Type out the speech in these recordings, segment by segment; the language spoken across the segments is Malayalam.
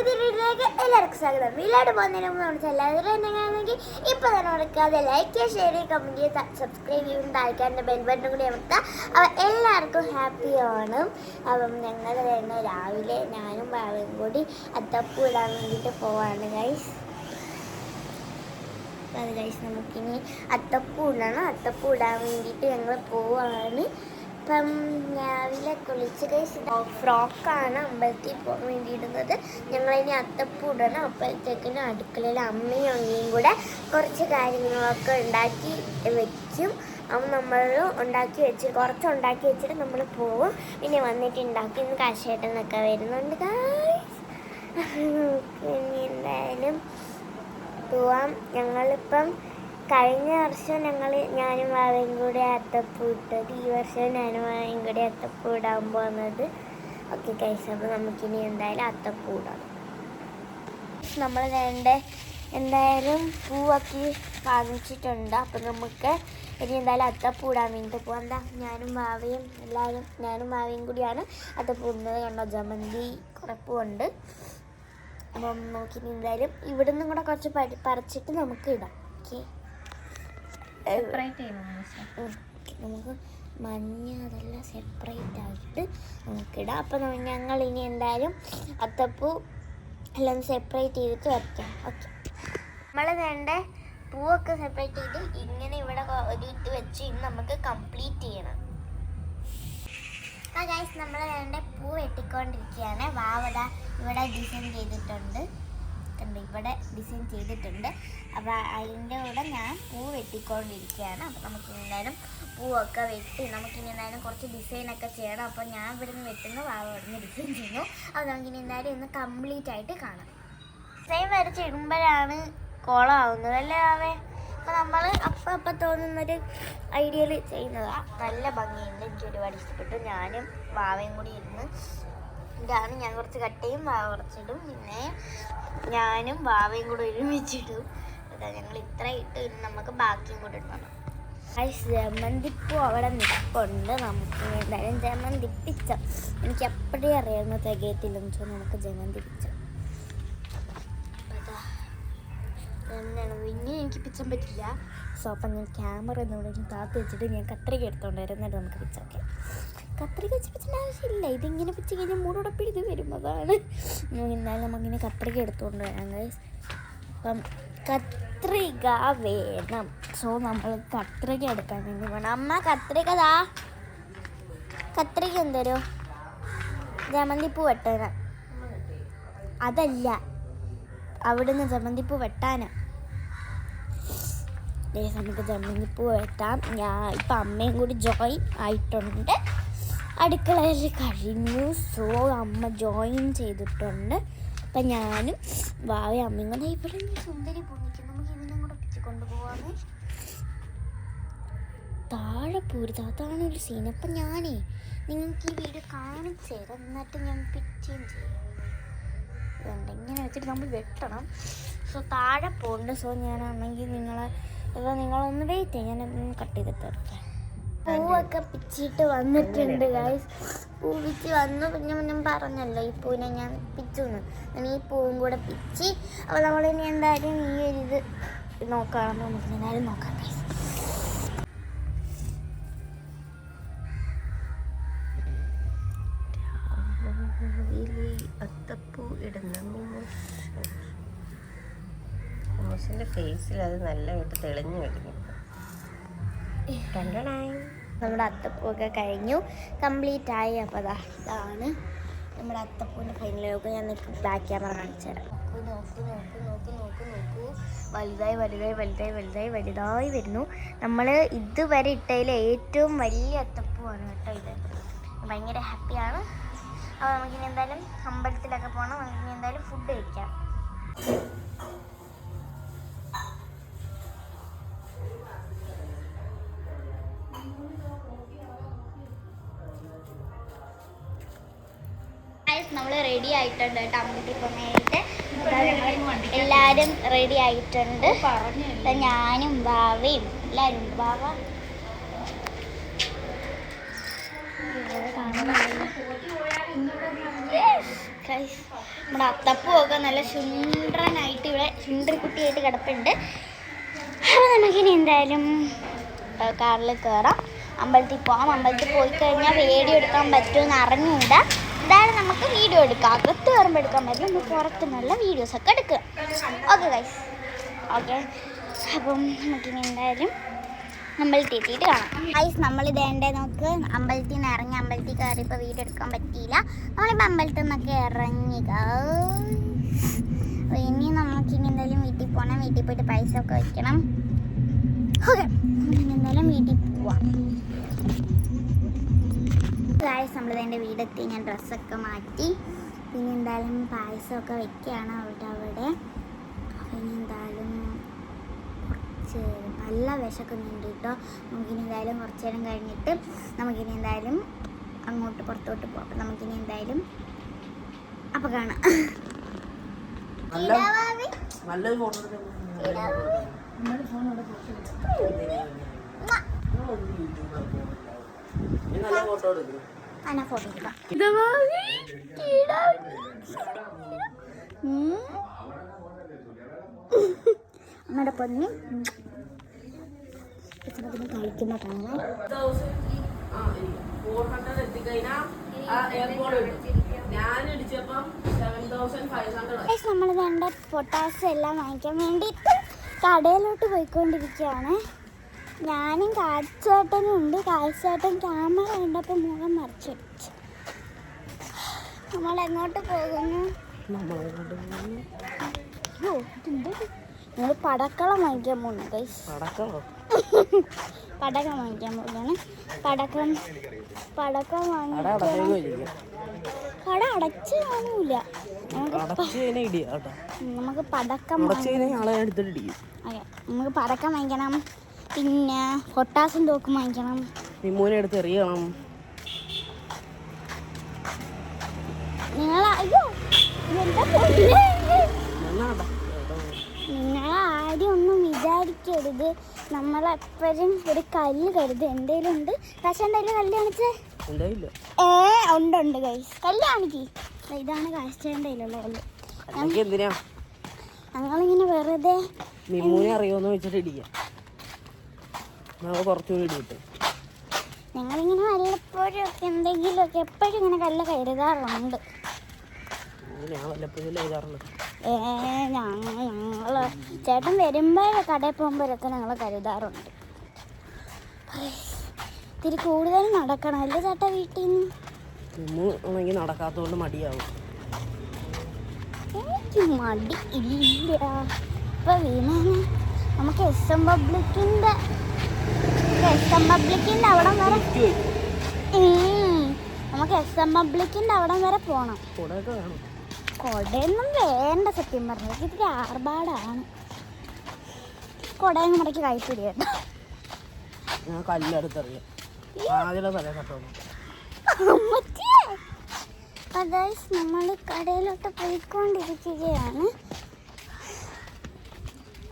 പുതിയ വീട്ടിലേക്ക് എല്ലാവർക്കും സ്വാഗതം. വീട്ടിലോട്ട് പോകുന്നതിന് മുമ്പ് നമ്മൾ എല്ലാവരും എന്നെ ഇപ്പോൾ ഇപ്പൊ തന്നെ മറക്കാതെ ലൈക്ക് ചെയ്യുക ഷെയർ ചെയ്യുക കമന്റ് ചെയ്യുക സബ്സ്ക്രൈബ് ചെയ്യും താഴ്ക്കാന്റെ ബെൽ ബട്ടൺ കൂടി അമർത്താം അപ്പം എല്ലാവർക്കും ഹാപ്പി ഓണം അപ്പം ഞങ്ങൾ തന്നെ രാവിലെ ഞാനും ബാബയും കൂടി അത്തപ്പൂ ഇടാൻ വേണ്ടിയിട്ട് പോവാണ് ഗൈസ് അത് ഗൈസ് നമുക്കിനി അത്തപ്പൂ ഇടണം. അത്തപ്പൂ ഇടാൻ വേണ്ടിയിട്ട് ഞങ്ങൾ പോവാണ്. ഇപ്പം രാവിലെ കുളിച്ച് ഫ്രോക്കാണ് അമ്പലത്തിൽ പോകാൻ വേണ്ടി ഇടുന്നത് ഞങ്ങളിനി അത്തപ്പൂ ഇടണം. അപ്പോഴത്തേക്കിനും അടുക്കളയിൽ അമ്മയും അമ്മയും കൂടെ കുറച്ച് കാര്യങ്ങളൊക്കെ ഉണ്ടാക്കി വെക്കും. അപ്പം നമ്മൾ ഉണ്ടാക്കി വെച്ച് കുറച്ച് ഉണ്ടാക്കി വെച്ചിട്ട് നമ്മൾ പോവും. പിന്നെ വന്നിട്ട് ഉണ്ടാക്കി ഇന്ന് കാശേട്ടെന്നൊക്കെ വരുന്നുണ്ട് പിന്നെ ഇനി എന്തായാലും പോവാം. ഞങ്ങളിപ്പം കഴിഞ്ഞ വർഷം ഞങ്ങൾ ഞാനും വാവയും കൂടെ അത്തപ്പൂ ഇട്ടത്. ഈ വർഷം ഞാനും വാവയും കൂടെ അത്തപ്പൂ ഇടാൻ പോകുന്നത് ഓക്കെ കൈസ് അപ്പോൾ നമുക്കിനി എന്തായാലും അത്തപ്പൂ ഇടാം നമ്മൾ വേണ്ട എന്തായാലും പൂവൊക്കെ വാങ്ങിച്ചിട്ടുണ്ട്. അപ്പം നമുക്ക് ഇനി എന്തായാലും അത്തപ്പൂ ഇടാൻ വേണ്ടിയിട്ട് പോകാം എന്താ ഞാനും വാവയും എല്ലാവരും ഞാനും വാവയും കൂടിയാണ് അത്തപ്പൂ ഇടുന്നത്. കണ്ടോ ജമന്തി കുറപ്പുണ്ട് അപ്പം നമുക്കിനി എന്തായാലും ഇവിടെ നിന്നും കൂടെ കുറച്ച് പറിച്ചിട്ട് നമുക്ക് ഇടാം. ഓക്കെ നമുക്ക് മഞ്ഞ അതെല്ലാം സെപ്പറേറ്റ് ആയിട്ട് നമുക്കിടാം അപ്പം ഞങ്ങൾ ഇനി എന്തായാലും അത്തപ്പൂ എല്ലാം സെപ്പറേറ്റ് ചെയ്തിട്ട് വയ്ക്കാം ഓക്കെ. നമ്മൾ വേണ്ട പൂവൊക്കെ സെപ്പറേറ്റ് ചെയ്ത് ഇങ്ങനെ ഇവിടെ ഒരു ഇത് വെച്ച് ഇന്ന് നമുക്ക് കംപ്ലീറ്റ് ചെയ്യണം. ആ ഗൈസ് നമ്മൾ വേണ്ട പൂ വെട്ടിക്കൊണ്ടിരിക്കുകയാണ്. വാവട ഇവിടെ ഡിസൈൻ ചെയ്തിട്ടുണ്ട്. കണ്ടോ ഇവിടെ ഡിസൈൻ ചെയ്തിട്ടുണ്ട്. അപ്പോൾ അതിന്റെ കൂടെ ഞാൻ പൂ വെട്ടിക്കൊണ്ടിരിക്കുകയാണ്. അപ്പോൾ നമുക്ക് എന്തായാലും പൂവൊക്കെ വെട്ടി നമുക്കിനി എന്തായാലും കുറച്ച് ഡിസൈനൊക്കെ ചെയ്യണം. അപ്പോൾ ഞാൻ ഇവിടെ നിന്ന് വെട്ടുന്നു വാവ ഇവിടെ നിന്ന് ഡിസൈൻ ചെയ്യുന്നു അപ്പോൾ നമുക്കിനി എന്തായാലും ഇന്ന് കംപ്ലീറ്റ് ആയിട്ട് കാണാം. ഡിസൈൻ വരച്ചിടുമ്പോഴാണ് കോളമാവുന്നത് അല്ലേ ആവേ അപ്പോൾ നമ്മൾ അപ്പം അപ്പം തോന്നുന്നൊരു ഐഡിയയിൽ ചെയ്യുന്നതാണ് നല്ല ഭംഗിയുണ്ട്. എനിക്ക് ഒരുപാട് ഇഷ്ടപ്പെട്ടു. ഞാനും വാവയും കൂടി ഇരുന്ന് ഇതാണ്. ഞാൻ കുറച്ച് കട്ടയും കുറച്ചിടും. പിന്നെ ഞാനും വാവയും കൂടെ ഒരുമിച്ചിടും. അതാ ഞങ്ങൾ ഇത്ര ഇട്ട് നമുക്ക് ബാക്കിയും കൂടെ ഇടണം ജമന്തിപ്പൂ അവിടെ നിൽപ്പുണ്ട്. നമുക്ക് എന്തായാലും ജമന്തിപ്പിച്ച എനിക്ക് എപ്പോഴും അറിയാവുന്ന തികയത്തില്ലെന്ന് വെച്ചാൽ നമുക്ക് ജമന്തിപ്പിച്ച എന്താണ് പിന്നെ എനിക്ക് പിച്ചാൻ പറ്റില്ല. സോ അപ്പം ഞാൻ ക്യാമറ ഒന്നുകൂടെ താത്ത് വെച്ചിട്ട് ഞാൻ കത്രിക എടുത്തോണ്ടായിരുന്നു നമുക്ക് പിച്ചൊക്കെ കത്രിക വെച്ച് പിച്ചിന്റെ ആവശ്യമില്ല. ഇതിങ്ങനെ പിടിച്ച് കഴിഞ്ഞാൽ മൂടോടെ ഇത് വരും. അതാണ്. എന്നാലും നമുക്കിങ്ങനെ കത്രിക എടുത്തുകൊണ്ട് വരാം അപ്പം കത്രിക വേണം. സോ നമ്മൾ കത്രിക എടുക്കാൻ വേണ്ടി വേണം അമ്മ കത്രിക താ കത്രിക എന്തരോ? ജമന്തിപ്പൂ വെട്ടാന. അതല്ല. അവിടുന്ന് ജമന്തിപ്പൂ വെട്ടാന. നമുക്ക് ജമന്തിപ്പൂ വെട്ടാം. ഞാൻ ഇപ്പം അമ്മയും കൂടി ജോയിൻ ആയിട്ടുണ്ട്. അടുക്കളയിൽ കഴിഞ്ഞു. സോ അമ്മ ജോയിൻ ചെയ്തിട്ടുണ്ട്. അപ്പം ഞാനും വാവ അമ്മയും കൂടെ ഇവിടെ സുന്ദരി പൊങ്ങിക്കും നമുക്ക് ഇതിനെ കൂടെ പിച്ചിക്കൊണ്ട് പോവാമേ താഴെ പോരുത്. അതാണ് ഒരു സീൻ അപ്പം ഞാനേ നിങ്ങൾക്ക് ഈ വീഡിയോ കാണിച്ചു തരാം. എന്നിട്ട് ഞാൻ പിച്ചുകയും ചെയ്യാം. ഇങ്ങനെ വെച്ചിട്ട് നമ്മൾ വെട്ടണം. സോ താഴെ പോകുന്നുണ്ട് സോ ഞാനാണെങ്കിൽ നിങ്ങളെ ഇപ്പോൾ നിങ്ങളൊന്ന് വെയിറ്റ് ഞാൻ കട്ട് ചെയ്തിട്ട് വരട്ടെ. പൂവൊക്കെ പിച്ചിട്ട് വന്നിട്ടുണ്ട് ഗൈസ് പൂ പിച്ച് വന്നു. പിന്നെ ഞാൻ പറഞ്ഞല്ലോ ഈ പൂവിനെ ഞാൻ പിച്ചുന്ന് ഞാൻ ഈ പൂവും കൂടെ പിച്ചി. അപ്പോൾ നമ്മളിനി എന്തായാലും ഈ ഒരു ഇത് നോക്കാമെന്ന് നമുക്ക് എന്തായാലും നോക്കാം ഗൈസ് അത്തപ്പൂ ഇടുന്ന മോസിന്റെ ഫേസിൽ അത് നല്ലതായിട്ട് തെളിഞ്ഞു വരുന്നു നമ്മുടെ അത്തപ്പൂവൊക്കെ കഴിഞ്ഞു. കംപ്ലീറ്റ് ആയി. അപ്പോൾ ഇതാണ് നമ്മുടെ അത്തപ്പൂവിന്റെ ഫൈനൽ ലുക്ക് ഞാൻ ബാക്ക് ക്യാമറ കാണിച്ചു തരാം. നോക്കൂ നോക്കൂ നോക്കൂ നോക്കൂ നോക്കൂ വലുതായി വലുതായി വലുതായി വലുതായി വലുതായി വരുന്നു. നമ്മൾ ഇതുവരെ ഇട്ടതിൽ ഏറ്റവും വലിയ അത്തപ്പൂവാണ് കേട്ടോ ഇത്. ഭയങ്കര ഹാപ്പിയാണ് അപ്പോൾ നമുക്കിനി എന്തായാലും അമ്പലത്തിലൊക്കെ പോകണം. നമുക്കിനി എന്തായാലും ഫുഡ് കഴിക്കാം. നമ്മൾ റെഡി ആയിട്ടുണ്ട് കേട്ടോ അമ്മൂട്ടി പോകാനായിട്ട് എല്ലാവരും റെഡി ആയിട്ടുണ്ട്. ഞാനും ബാവയും എല്ലാവരും. ബാവ? നമ്മുടെ അത്തപ്പ് ഒക്കെ നല്ല സുന്ദരനായിട്ട് ഇവിടെ സുന്ദരക്കുട്ടിയായിട്ട് കിടപ്പുണ്ട്. അപ്പോൾ നമുക്കിനി എന്തായാലും കാറിൽ കയറാം അമ്പലത്തിൽ പോകാം അമ്പലത്തിൽ പോയി കഴിഞ്ഞാൽ വേടിയെടുക്കാൻ പറ്റുമെന്ന് അറിഞ്ഞൂടാ ഇതാണ് നമുക്ക് വീഡിയോ എടുക്കാം. അകത്ത് കയറുമ്പോൾ എടുക്കാൻ പറ്റില്ല. നമ്മൾ പുറത്ത് നല്ല വീഡിയോസൊക്കെ എടുക്കുക ഓക്കെ ഗൈസ് ഓക്കെ അപ്പം നമുക്കിനി എന്തായാലും അമ്പലത്തിൽ എത്തിയിട്ട് കാണാം. ഗൈസ് നമ്മൾ ഇതേണ്ടേ നമുക്ക് അമ്പലത്തിൽ നിന്ന് ഇറങ്ങി അമ്പലത്തിൽ കയറി ഇപ്പോൾ വീഡിയോ എടുക്കാൻ പറ്റിയില്ല. നമ്മളിപ്പോൾ അമ്പലത്തിൽ നിന്നൊക്കെ ഇറങ്ങി ഇനി നമുക്കിനി എന്തായാലും വീട്ടിൽ പോകണം വീട്ടിൽ പോയിട്ട് പൈസ ഒക്കെ വയ്ക്കണം ഓക്കെ എന്തായാലും വീട്ടിൽ പോവാം. ഗായ്സ് നമ്മളിതെന്റെ വീടെത്തി ഞാൻ ഡ്രസ്സൊക്കെ മാറ്റി. പിന്നെ എന്തായാലും പായസമൊക്കെ വെക്കുകയാണ് അവിടെ അവിടെ. പിന്നെ എന്തായാലും കുറച്ച് നല്ല വിശക്കുന്നുണ്ട് കേട്ടോ. നമുക്കിനി എന്തായാലും കുറച്ച് നേരം കഴിഞ്ഞിട്ട് നമുക്കിനി എന്തായാലും അങ്ങോട്ട് പുറത്തോട്ട് പോകാം അപ്പം നമുക്കിനി എന്തായാലും അപ്പം കാണാം. നല്ലൊരു ഫോട്ടോ ഫോൺ. അമ്മയുടെ പൊന്നി. കഴിക്കുന്ന കാണാൻ ഫോർ എത്തിക്കഴിഞ്ഞാൽ ഹൺഡ്രഡ് നമ്മൾ വേണ്ട പൊട്ടാസ് എല്ലാം വാങ്ങിക്കാൻ വേണ്ടിയിട്ട് കടയിലോട്ട് പോയിക്കൊണ്ടിരിക്കുകയാണ്. ഞാനും കാഴ്ചേട്ടനും ഉണ്ട്. കാഴ്ചേട്ടൻ ക്യാമറ കണ്ടപ്പോൾ മുഖം മറിച്ചടിച്ചു നമ്മൾ എങ്ങോട്ട് പോകുന്നു? ഓ ഇതെന്ത്? ഞങ്ങൾ പടക്കളം വാങ്ങിക്കാൻ പോകുന്നു ഗൈസ് പടക്കം വാങ്ങിക്കാൻ പോകുകയാണ് പടക്കം പടക്കം വാങ്ങി കട അടച്ച് കാണൂല നമുക്ക് പടക്കം നമുക്ക് പടക്കം വാങ്ങിക്കണം. പിന്നെ പൊട്ടാസും തോക്കും വാങ്ങിക്കണം. നിമ്മൂനെ എടുത്ത് എറിയണം. നിങ്ങൾ അയ്യോ നിങ്ങൾ ആരും ഒന്നും വിചാരിക്കരുത്. നമ്മളെപ്പോഴും ഒരു കല്ല് കരുത്. എന്തേലും ഉണ്ട്? പക്ഷെ എന്തായാലും കല്ല് കാണിച്ചേ? ഏ ഉണ്ട് ഉണ്ട് ഗൈസ് കല്ല് കാണിക്ക്. ഇതാണ് കാഴ്ചേന്റെ കയ്യിലുള്ള കല്ല് ഞങ്ങളിങ്ങനെ വെറുതെ അറിയോന്ന് വെച്ചിട്ട് ഇടിക്കാം. നമുക്ക് കുറച്ചുകൂടി കിട്ടും ഞങ്ങളിങ്ങനെ വല്ലപ്പോഴും എന്തെങ്കിലുമൊക്കെ എപ്പോഴും ഇങ്ങനെ കല്ല് കരുതാറുണ്ട് ഞാൻ വല്ലപ്പോഴും എഴുതാറുള്ളത് ഏ ഞങ്ങൾ ഞങ്ങൾ. ചേട്ടൻ വരുമ്പോൾ കടയിൽ പോകുമ്പോഴൊക്കെ ഞങ്ങൾ കരുതാറുണ്ട് ഇത്തിരി കൂടുതൽ നടക്കണം അല്ലേ ചേട്ടാ വീട്ടിൽ നിന്ന്? നടക്കാത്തോണ്ട് ആണെങ്കിൽ നടക്കാത്തതുകൊണ്ട് മടിയാവും. എനിക്ക് മടി ഇല്ല. ഇപ്പൊ വീണ നമുക്ക് എസ് എം പബ്ലിക്കിന്റെ എസ് എം പബ്ലിക്കിന്റെ അവിടം വരെ. നമുക്ക് എസ് എം അവിടം വരെ വേണം കൊടയൊന്നും വേണ്ട സത്യം പറഞ്ഞു. ഇത്തിരി ആർഭാടാണ്. കൊടയും മുടക്കി കഴിച്ചിരി കല്ലെടുത്തറിയാം. അതായത് നമ്മൾ കടയിലോട്ട് പോയിക്കൊണ്ടിരിക്കുകയാണ്.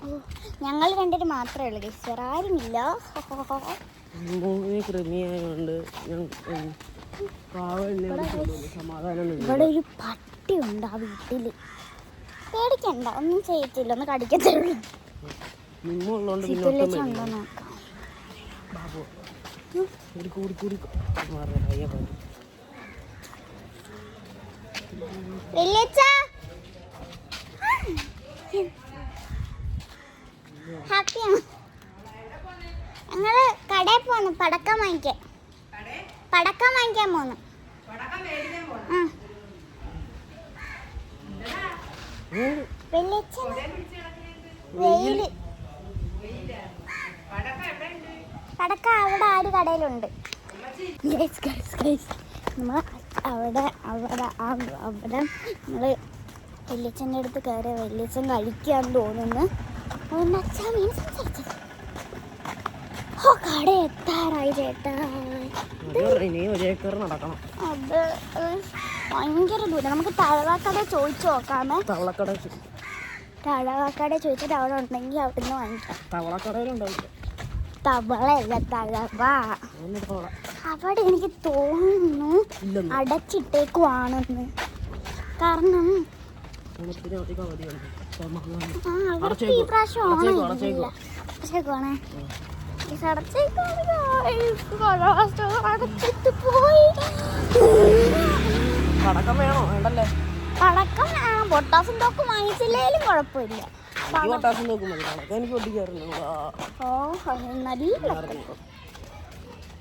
ഓ. ഞങ്ങൾ രണ്ടു മാത്രമേ ഉള്ളൂ ഗൈസ് വേറെ ആരുമില്ല ഇല്ല. ഇവിടെ ഒരു പട്ടി ഉണ്ട് ആ വീട്ടിൽ. പേടിക്കണ്ട ഒന്നും ചെയ്യത്തില്ല ഒന്ന് കടിക്കത്തില്ല. ഉണ്ടോ നോക്കാം കൂടി കൂടി കൂടി മാറിയ കയ്യ പറഞ്ഞു വലിയച്ഛ ഹാപ്പിയാണ് ഞങ്ങൾ കടയിൽ പോന്നു. പടക്കം വാങ്ങിക്കാൻ. പടക്കം വാങ്ങിക്കാൻ പോന്നു. വെയിൽ. പടക്കം അവിടെ ആ ഒരു കടയിലുണ്ട്. നമ്മൾ അവിടെ അവിടെ അവിടെ നമ്മൾ വെല്ലിച്ചന്റെ അടുത്ത് കയറി വെല്ലിച്ചൻ കഴിക്കാൻ തോന്നുന്നു. അതുകൊണ്ട് അച്ഛാ മീൻ സംസാരിച്ചത് ഓ കട എത്താറായി ചേട്ടാ നടക്കണം. അത് ഭയങ്കര ദൂരം നമുക്ക് തഴവാക്കട ചോദിച്ചു നോക്കാമേ തള്ളക്കട തഴവാക്കട ചോദിച്ചിട്ട് അവിടെ ഉണ്ടെങ്കിൽ അവിടുന്ന് വാങ്ങിക്കാം തവളക്കടയിലുണ്ടാവില്ല തവളയല്ല തഴവ അവിടെ എനിക്ക് തോന്നുന്നു അടച്ചിട്ടേക്കുവാണെന്ന് കാരണം പടക്കം വേണോ? വേണ്ടല്ലേ? പടക്കം പൊട്ടാസും തോക്കും വാങ്ങിച്ചില്ലേലും കുഴപ്പമില്ല. ഈ വട്ടാസം നോക്കും മതി. പടക്കം എനിക്ക് പൊട്ടിക്കാറുണ്ട് ഓ നല്ല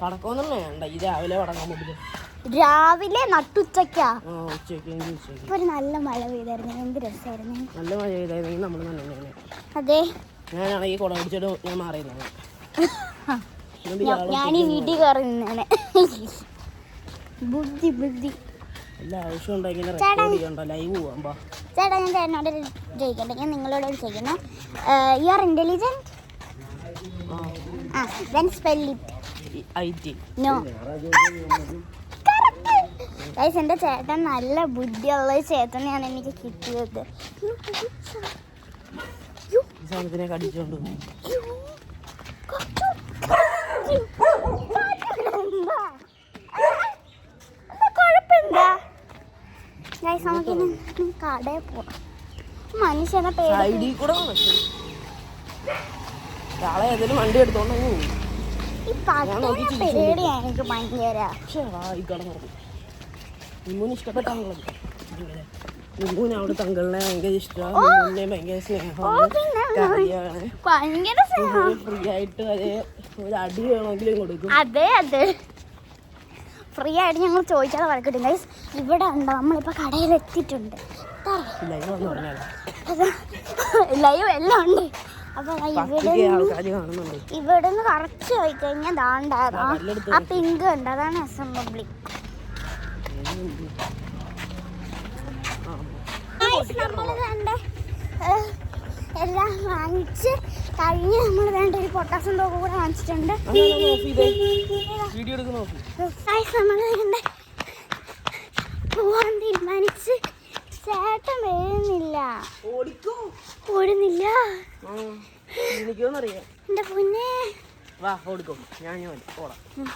പടക്കമൊന്നും വേണ്ട. ഈ രാവിലെ പടക്കം പൊട്ടിക്കും രാവിലെ നട്ടുച്ചക്കാ ഇപ്പൊ ഒരു നല്ല മഴ പെയ്തായിരുന്നു. എന്ത് രസമായിരുന്നു. നല്ല മഴ പെയ്തായിരുന്നെങ്കിൽ നമ്മൾ നനഞ്ഞേനെ അതെ. ഞാനാണെങ്കിൽ കുടം പിടിച്ചിട്ട് ഞാൻ മാറിയിരുന്നത് ഞാൻ ഈ വീട്ടിൽ കയറി നിന്നാണ് ബുദ്ധി ബുദ്ധി. ചേട്ടാ ഞാൻ ചേട്ടനോട് ഞാൻ നിങ്ങളോട് ചോദിക്കുന്നു യു ആർ ഇന്റലിജന്റ് ആ. Then spell it I know guys എന്റെ ചേട്ടൻ നല്ല ബുദ്ധിയുള്ള ഒരു ചേട്ടനെയാണ് എനിക്ക് കിട്ടിയത് സാധനത്തിനെ കടിച്ചോണ്ട് പോയി. ഗൈസ് നമുക്ക് ഇനി കടയിൽ പോവാം മനുഷ്യനെ പേടി സൈഡിൽ കൂടെ നടക്കും നാളെ ഏതെങ്കിലും വണ്ടി എടുത്തോണ്ട് പോകും ഈ പട്ടിനെ പേടിയാണ് എനിക്ക് ഭയങ്കര പക്ഷേ വാ ഈ കട നടക്കും നിമ്മൂന് ഇഷ്ടപ്പെട്ട അങ്കളും നിമ്മൂന് അവിടെ തങ്കളിനെ ഭയങ്കര ഇഷ്ടമാണ് നിമ്മൂനെ ഭയങ്കര സ്നേഹമാണ് ഭയങ്കര ഫ്രീ ആയിട്ട് അതേ. ഒരു അടി വേണമെങ്കിലും കൊടുക്കും അതെ അതെ ഫ്രീ ആയിട്ട് ഞങ്ങൾ ചോദിക്കാതെ വരക്കിട്ടും ഗൈസ് ഇവിടെ ഉണ്ടോ നമ്മളിപ്പോൾ കടയിൽ എത്തിയിട്ടുണ്ട് ലൈവ് എല്ലാം ഉണ്ട് അപ്പൊ ഇവിടെ ഇവിടെ നിന്ന് കറക്റ്റ് പോയി. കഴിഞ്ഞാൽ ദാണ്ടാ ആ പിങ്ക് ഉണ്ട് അതാണ് അസംബ്ലി നമ്മൾ വേണ്ട എല്ലാം വാങ്ങിച്ച് കഴിഞ്ഞ് നമ്മൾ വേണ്ട ഒരു പൊട്ടാസം തോക്ക് കൂടെ വാങ്ങിച്ചിട്ടുണ്ട്. വീഡിയോ എടുക്കുന്ന നോക്കി നമ്മൾ വേണ്ട പോവാൻ തീരുമാനിച്ച് ചേട്ടൻ വരുന്നില്ല. ഓടിക്കോ. ഓടുന്നില്ല. എന്റെ എന്റെ പൊന്നെ. വാ ഓടിക്കോ. ഞാൻ ഞാൻ ഓടാം ഞാൻ ഓടിയോ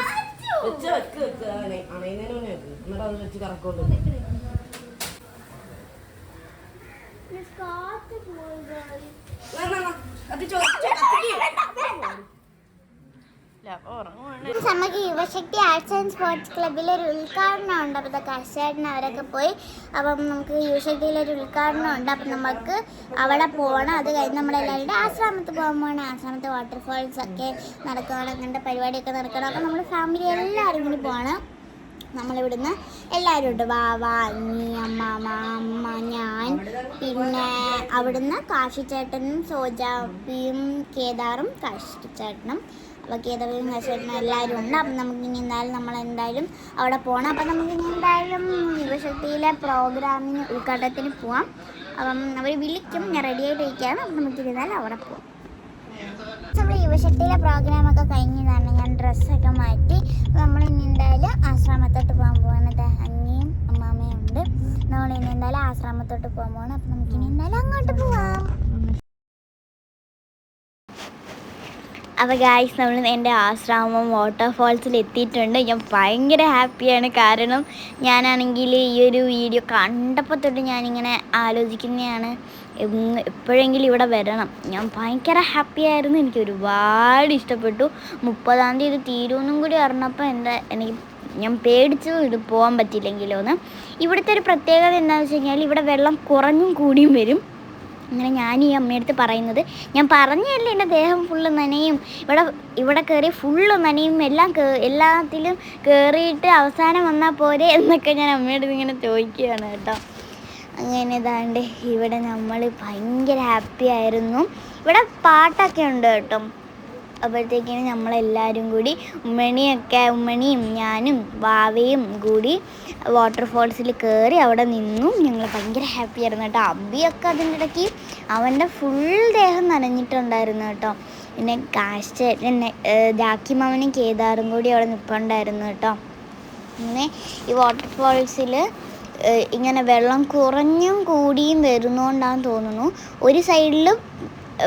വെച്ച് വെക്ക് വെക്ക് അണയുന്നതിന് മുന്നേ വെക്ക് എന്നിട്ട് അത് വെച്ച് കറക്കൊണ്ട് നമുക്ക് യുവശക്തി ആർട്സ് ആൻഡ് സ്പോർട്സ് ക്ലബ്ബിൽ ഒരു ഉദ്ഘാടനം ഉണ്ട്. അപ്പോൾ കർഷകൻ അവരൊക്കെ പോയി അപ്പം നമുക്ക് യുവശക്തിയിൽ ഒരു ഉദ്ഘാടനം ഉണ്ട്. അപ്പം നമുക്ക് അവിടെ പോകണം. അത് കഴിഞ്ഞ് നമ്മളെല്ലാവരുടെ ആശ്രമത്തിൽ പോകാൻ പോകണം. വാട്ടർഫോൾസ് ഒക്കെ നടക്കണം. അങ്ങനത്തെ പരിപാടിയൊക്കെ നടക്കണം. അപ്പം നമ്മൾ ഫാമിലി എല്ലാവരും കൂടി പോകണം. നമ്മളിവിടുന്ന് എല്ലാവരും ഉണ്ട്. വാവ അമ്മി അമ്മാമ അമ്മ ഞാൻ. പിന്നെ അവിടുന്ന് കാശിച്ചേട്ടനും സോജാപ്പിയും കേദാറും കാശിച്ചേട്ടനും അപ്പോൾ ഹസ്ബൻഡും എല്ലാവരും ഉണ്ട്. അപ്പം നമുക്ക് ഇനി എന്തായാലും നമ്മൾ എന്തായാലും അവിടെ പോകണം അപ്പം നമുക്ക് ഇനി എന്തായാലും യുവശക്തിയിലെ പ്രോഗ്രാമിന് ഉദ്ഘാടനത്തിന് പോവാം. അപ്പം അവർ വിളിക്കും. ഞാൻ റെഡി ആയിട്ട് ഇരിക്കുകയാണ്. അപ്പം നമുക്ക് ഇരുന്നാലും അവിടെ പോവാം. നമ്മുടെ യുവശക്തിയിലെ പ്രോഗ്രാമൊക്കെ കഴിഞ്ഞതാണ്. ഞാൻ ഡ്രസ്സൊക്കെ മാറ്റി. നമ്മൾ ഇനി എന്തായാലും ആശ്രമത്തോട്ട് പോകാൻ പോകുന്നത് അനിയും അമ്മാമ്മയും ഉണ്ട്. നമ്മൾ ഇനി എന്തായാലും ആശ്രമത്തോട്ട് പോകാൻ പോകണം അപ്പം നമുക്ക് ഇനി എന്തായാലും അങ്ങോട്ട് പോവാം. അപ്പോൾ ഗായ്സ് നമ്മൾ എന്റെ ആശ്രമം വാട്ടർഫോൾസിൽ എത്തിയിട്ടുണ്ട്. ഞാൻ ഭയങ്കര ഹാപ്പിയാണ് കാരണം ഞാനാണെങ്കിൽ ഈ ഒരു വീഡിയോ കണ്ടപ്പോൾ തൊട്ട് ഞാനിങ്ങനെ ആലോചിക്കുന്നതാണ്. എപ്പോഴെങ്കിലും ഇവിടെ വരണം. ഞാൻ ഭയങ്കര ഹാപ്പി ആയിരുന്നു. എനിക്ക് ഒരുപാട് ഇഷ്ടപ്പെട്ടു. മുപ്പതാം തീയതി ഇത് തീരുമെന്നും കൂടി അറിഞ്ഞപ്പോൾ എന്റെ എനിക്ക് ഞാൻ പേടിച്ചു ഇത് പോകാൻ പറ്റില്ലെങ്കിലോ എന്ന് ഇവിടുത്തെ ഒരു പ്രത്യേകത എന്താണെന്ന് വെച്ച് കഴിഞ്ഞാൽ ഇവിടെ വെള്ളം കുറഞ്ഞും കൂടിയും വരും. അങ്ങനെ ഞാൻ ഈ അമ്മയടുത്ത് പറയുന്നത് ഞാൻ പറഞ്ഞല്ലേ എന്റെ ദേഹം ഫുള്ള് നനയും. ഇവിടെ ഇവിടെ കയറി ഫുള്ള് നനയും. എല്ലാം എല്ലാത്തിലും കയറിയിട്ട് അവസാനം വന്നാൽ പോരെ എന്നൊക്കെ ഞാൻ അമ്മയോട് ഇങ്ങനെ ചോദിക്കുകയാണ് കേട്ടോ. അങ്ങനെ ഇതാണ്ട് ഇവിടെ നമ്മൾ ഭയങ്കര ഹാപ്പി ആയിരുന്നു. ഇവിടെ പാട്ടൊക്കെ ഉണ്ട് കേട്ടോ. അപ്പോഴത്തേക്കിനും നമ്മളെല്ലാവരും കൂടി ഉമ്മണിയൊക്കെ ഉമ്മണിയും ഞാനും വാവയും കൂടി വാട്ടർഫോൾസിൽ കയറി അവിടെ നിന്നു. ഞങ്ങൾ ഭയങ്കര ഹാപ്പി ആയിരുന്നു കേട്ടോ. അബിയൊക്കെ അതിന്റെ ഇടയ്ക്ക് അവന്റെ ഫുൾ ദേഹം നനഞ്ഞിട്ടുണ്ടായിരുന്നു കേട്ടോ. പിന്നെ കാശ് പിന്നെ ജാക്കി മാമനും കേദാറും കൂടി അവിടെ നിൽപ്പുണ്ടായിരുന്നു കേട്ടോ. പിന്നെ ഈ വാട്ടർഫോൾസിൽ ഇങ്ങനെ വെള്ളം കുറഞ്ഞും കൂടിയും വരുന്നോണ്ടാന്ന് തോന്നുന്നു. ഒരു സൈഡിൽ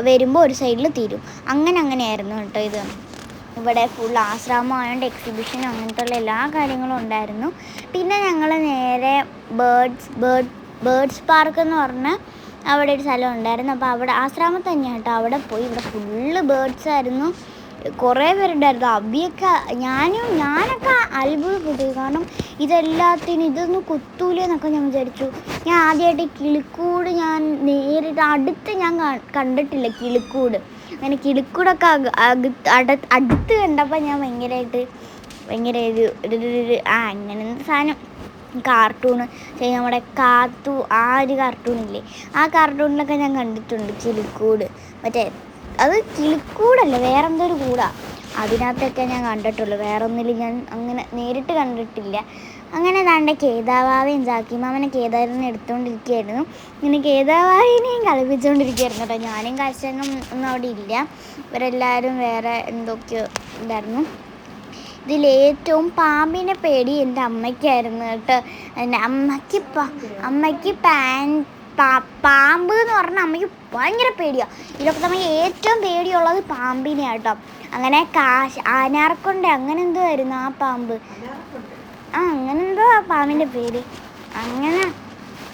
വരുമ്പോൾ ഒരു സൈഡിൽ തീരും. അങ്ങനെ അങ്ങനെയായിരുന്നു കേട്ടോ ഇത്. ഇവിടെ ഫുൾ ആശ്രാമമായതുകൊണ്ട് എക്സിബിഷനും അങ്ങനത്തെ ഉള്ള എല്ലാ കാര്യങ്ങളും ഉണ്ടായിരുന്നു. പിന്നെ ഞങ്ങൾ നേരെ ബേർഡ്സ് ബേർഡ് ബേർഡ്സ് പാർക്ക് എന്ന് പറഞ്ഞ അവിടെ ഒരു സ്ഥലം ഉണ്ടായിരുന്നു. അപ്പോൾ അവിടെ ആശ്രമം തന്നെയാണ് കേട്ടോ. അവിടെ പോയി. ഇവിടെ ഫുള്ള് ബേർഡ്സ് ആയിരുന്നു. കുറേ പേരുണ്ടായിരുന്നു. അബിയൊക്കെ ഞാനും ഞാനൊക്കെ അത്ഭുതപ്പെട്ടു. കാരണം ഇതെല്ലാത്തിനും ഇതൊന്നും കുത്തൂലെന്നൊക്കെ ഞാൻ വിചാരിച്ചു. ഞാൻ ആദ്യമായിട്ട് കിളിക്കൂട് ഞാൻ നേരിട്ട് അടുത്ത് ഞാൻ കണ്ടിട്ടില്ല കിളിക്കൂട്. അങ്ങനെ കിളിക്കൂടൊക്കെ അടുത്ത് കണ്ടപ്പോൾ ഞാൻ ഭയങ്കരമായിട്ട് ഭയങ്കര ഒരു- ഒരു ആ അങ്ങനെ സാധനം? കാർട്ടൂണ് നമ്മുടെ കാത്തു ആ ഒരു കാർട്ടൂണില്ലേ ആ കാർട്ടൂണിലൊക്കെ ഞാൻ കണ്ടിട്ടുണ്ട് കിളിക്കൂട്. മറ്റേ അത് കിളിക്കൂടല്ല വേറെ എന്തോ ഒരു കൂടാ. അതിനകത്തൊക്കെ ഞാൻ കണ്ടിട്ടുള്ളൂ. വേറെ ഒന്നിലും ഞാൻ അങ്ങനെ നേരിട്ട് കണ്ടിട്ടില്ല. അങ്ങനെ താണ്ട കേതാവാവയും ജാക്കിമാമനെ കേദാരിനെ എടുത്തുകൊണ്ടിരിക്കുകയായിരുന്നു ഇങ്ങനെ കേതാവാവിനെയും കളിപ്പിച്ചുകൊണ്ടിരിക്കുകയായിരുന്നു കേട്ടോ. ഞാനും കാശങ്ങും ഒന്നും അവിടെ ഇല്ല. ഇവരെല്ലാവരും വേറെ എന്തൊക്കെയോ ഉണ്ടായിരുന്നു ഇതിലേറ്റവും പാമ്പിനെ പേടി എന്റെ അമ്മയ്ക്കായിരുന്നു കേട്ടോ. എന്റെ അമ്മയ്ക്ക് അമ്മയ്ക്ക് പാൻ പാമ്പ് എന്ന് പറഞ്ഞാൽ അമ്മയ്ക്ക് ഭയങ്കര പേടിയാണ് ഇതിലൊക്കെ നമ്മൾ ഏറ്റവും പേടിയുള്ളത് പാമ്പിനെയാണ് കേട്ടോ. അങ്ങനെ കാശ് ആനാർക്കൊണ്ട് അങ്ങനെ എന്തോ ആയിരുന്നു ആ പാമ്പ്. ആ അങ്ങനെ എന്തോ ആ പാമ്പിന്റെ പേര്. അങ്ങനെ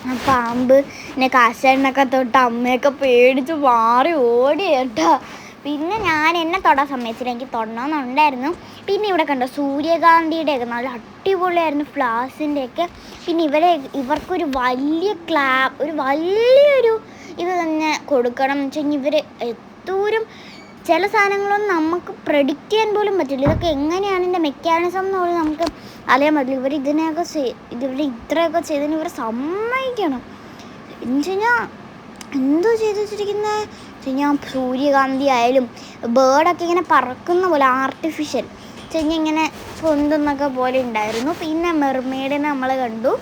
ആ പാമ്പ് പിന്നെ കാശെണ്ണൊക്കെ തൊട്ട് അമ്മയൊക്കെ പേടിച്ച് മാറി ഓടി കേട്ടോ. പിന്നെ ഞാൻ എന്നെ തൊടാൻ സമ്മതിച്ചില്ല. എനിക്ക് തൊടണമെന്നുണ്ടായിരുന്നു പിന്നെ ഇവിടെ കണ്ടോ സൂര്യകാന്തിയുടെ ഒക്കെ നല്ല അടിപൊളിയായിരുന്നു ഫ്ലാസിന്റെ ഒക്കെ പിന്നെ ഇവരെ ഇവർക്കൊരു വലിയ ക്ലാ ഒരു വലിയൊരു ഇത് തന്നെ കൊടുക്കണം എന്ന് വെച്ച് കഴിഞ്ഞാൽ ഇവർ എന്തോരം ചില സാധനങ്ങളൊന്നും നമുക്ക് പ്രഡിക്റ്റ് ചെയ്യാൻ പോലും പറ്റില്ല. ഇതൊക്കെ എങ്ങനെയാണ് ഇതിന്റെ മെക്കാനിസം എന്ന് പോലും നമുക്ക് അറിയാൻ പറ്റില്ല. ഇവർ ഇതിനെയൊക്കെ ഇതിവർ ഇത്രയൊക്കെ ചെയ്തതിന് ഇവർ സമ്മതിക്കണം. എന്ന് വെച്ചാൽ കഴിഞ്ഞാൽ എന്തോ ചെയ്ത് വെച്ചിരിക്കുന്നത് കഴിഞ്ഞാൽ സൂര്യകാന്തി ആയാലും ബേർഡൊക്കെ ഇങ്ങനെ പറക്കുന്ന പോലെ ആർട്ടിഫിഷ്യൽ ചെഞ്ഞ ഇങ്ങനെ പൊന്തുന്നൊക്കെ പോലെ ഉണ്ടായിരുന്നു. പിന്നെ മെർമെയ്ഡിനെ നമ്മൾ കണ്ടു.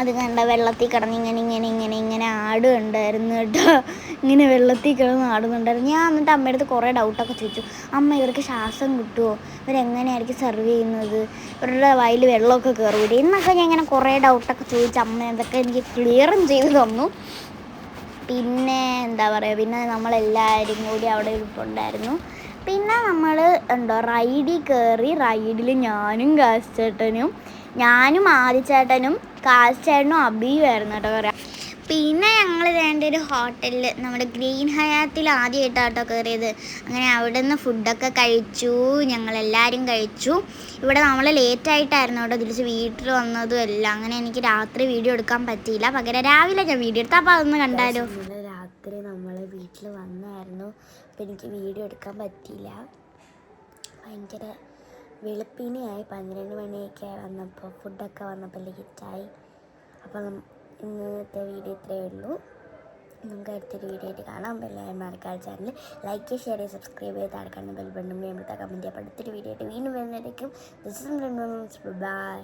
അത് കണ്ട വെള്ളത്തിൽ കിടന്ന് ഇങ്ങനെ ഇങ്ങനെ ഇങ്ങനെ ഇങ്ങനെ ആടുണ്ടായിരുന്നു കേട്ടോ. ഇങ്ങനെ വെള്ളത്തിൽ കിടന്ന് ആടുന്നുണ്ടായിരുന്നു. ഞാൻ എന്നിട്ട് അമ്മയുടെ അടുത്ത് കുറേ ഡൗട്ടൊക്കെ ചോദിച്ചു. അമ്മ ഇവർക്ക് ശ്വാസം കിട്ടുമോ ഇവരെങ്ങനെയായിരിക്കും സെർവ് ചെയ്യുന്നത്? ഇവരുടെ വായിൽ വെള്ളമൊക്കെ കയറൂലേ എന്നൊക്കെ ഞാൻ ഇങ്ങനെ കുറേ ഡൗട്ടൊക്കെ ചോദിച്ചു അമ്മ അതൊക്കെ എനിക്ക് ക്ലിയറും ചെയ്ത് തന്നു. പിന്നെ എന്താ പറയുക പിന്നെ നമ്മളെല്ലാവരും കൂടി അവിടെ ഇരിപ്പുണ്ടായിരുന്നു. പിന്നെ നമ്മൾ എന്താ റൈഡിൽ കയറി റൈഡിൽ ഞാനും കാശേട്ടനും ഞാനും ആദിച്ചേട്ടനും കാശേട്ടനും അബിയും ആയിരുന്നു കേട്ടോ പറയാം പിന്നെ ഞങ്ങൾ വേണ്ട ഒരു ഹോട്ടലിൽ നമ്മുടെ ഗ്രീൻ ഹയാത്തിൽ ആദ്യമായിട്ട് കേട്ടോ കയറിയത് അങ്ങനെ അവിടെ നിന്ന് ഫുഡൊക്കെ കഴിച്ചു ഞങ്ങളെല്ലാവരും കഴിച്ചു. ഇവിടെ നമ്മൾ ലേറ്റ് ആയിട്ടായിരുന്നു കേട്ടോ തിരിച്ച് വീട്ടിൽ വന്നതും എല്ലാം. അങ്ങനെ എനിക്ക് രാത്രി വീഡിയോ എടുക്കാൻ പറ്റിയില്ല. പകരം രാവിലെ ഞാൻ വീഡിയോ എടുത്താൽ അപ്പോൾ അതൊന്ന് കണ്ടാലോ? രാത്രി നമ്മൾ വീട്ടിൽ വന്നായിരുന്നു. അപ്പോൾ എനിക്ക് വീഡിയോ എടുക്കാൻ പറ്റിയില്ല. ഭയങ്കര വെളുപ്പിനെയായി പന്ത്രണ്ട് മണിയൊക്കെ വന്നപ്പോൾ ഫുഡൊക്കെ വന്നപ്പോൾ ലേറ്റായി അപ്പം ഇന്നത്തെ വീഡിയോ ഇത്രയേ ഉള്ളൂ. നമുക്ക് അടുത്തൊരു വീഡിയോ ആയിട്ട് കാണാം. എല്ലാവരും മറക്കാൻ ചാനൽ ലൈക്ക് ഷെയർ ചെയ്ത് സബ്സ്ക്രൈബ് ചെയ്ത് താഴെ ബെൽ ബട്ടൺ കമന്റ് ചെയ്യാം. അടുത്തൊരു വീഡിയോ ആയിട്ട് വീണ്ടും വരുന്നതായിരിക്കും. ബൈ